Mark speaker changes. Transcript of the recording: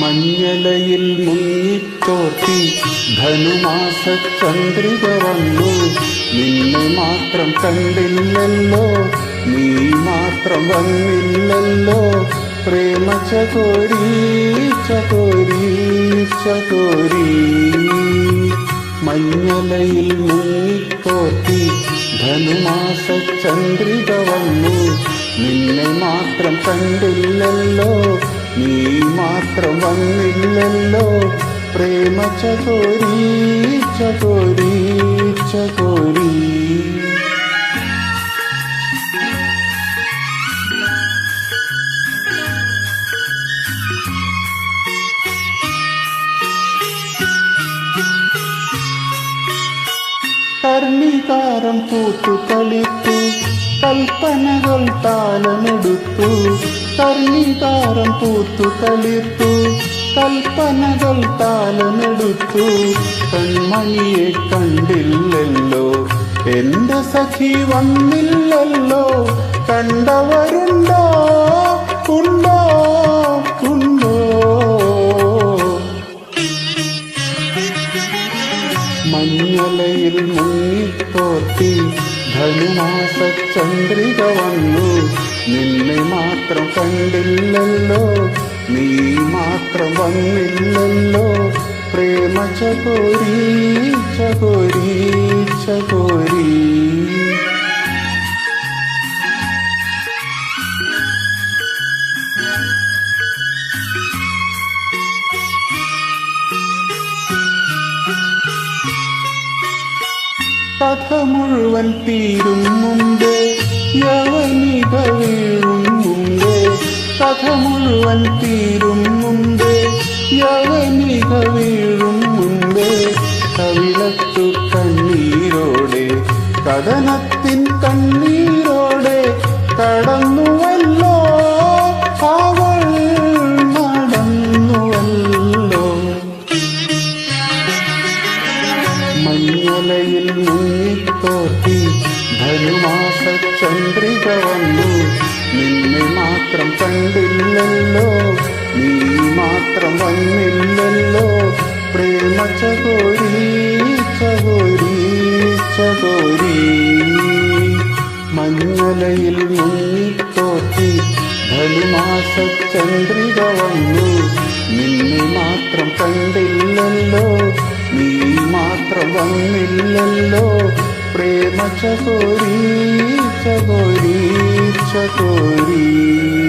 Speaker 1: മഞ്ഞലയിൽ മുങ്ങിത്തോട്ടി ധനുമാസ ചന്ദ്രിക വന്നു നിന്നെ മാത്രം കണ്ടില്ലല്ലോ നീ മാത്രം വന്നില്ലല്ലോ. പ്രേമ ചകോരി ചകോരി ചകോരി മഞ്ഞലയിൽ മുങ്ങിത്തോർത്തി ധനുമാസ ചന്ദ്രിക വന്നു നിന്നെ മാത്രം കണ്ടില്ലല്ലോ നീ മാത്രം വന്നില്ലല്ലോ. പ്രേമ ചകോരി ചകോരി ചകോരി കർണികാരം പൂത്തു കളിത്തു കൽപ്പനകൾ താലമെടുത്തു കർണികാരം പൂത്തു കളിത്തു കൽപ്പനകൾ താലമെടുത്തു കൺമണിയെ കണ്ടില്ലല്ലോ. എന്റെ സഖി വന്നില്ലല്ലോ. കണ്ടവരുണ്ടോ? ഉണ്ടോ? ഉണ്ടോ? മഞ്ഞലയിൽ മുങ്ങിത്തോത്തി ധനുമാസ ചന്ദ്രിക വന്നു. നിന്നെ മാത്രം കണ്ടില്ലല്ലോ. നീ മാത്രം വന്നില്ലല്ലോ. പ്രേമ ചകോരി ചകോരി ചകോരി കഥ മുഴുവൻ തീരും മുമ്പേ യവനിക വീഴും മുമ്പേ. കഥ മുഴുവൻ തീരും മുമ്പേ. യവനിക വീഴും മുമ്പേ കവിളത്തു കണ്ണീരോടെ കഥനത്തിൻ കണ്ണീരോടെ കടന്നുവല്ലോ അവൾ നടന്നുവല്ലോ. മഞ്ഞലയിൽ മുങ്ങിത്തോട്ടി ധനുമാസ ചന്ദ്രിക വന്നു നിന്നെ മാത്രം കണ്ടില്ലല്ലോ. നീ മാത്രം വന്നില്ലല്ലോ. പ്രേമ ചകോരി ചകോരി ചകോരി മഞ്ഞലയിൽ മുങ്ങിത്തോത്തി ധനുമാസ ചന്ദ്രിക വന്നു. നിന്നെ മാത്രം കണ്ടില്ലല്ലോ. നീ മാത്രം വന്നില്ലല്ലോ. പ്രേമ ചകോരി ചകോരി ചകോരി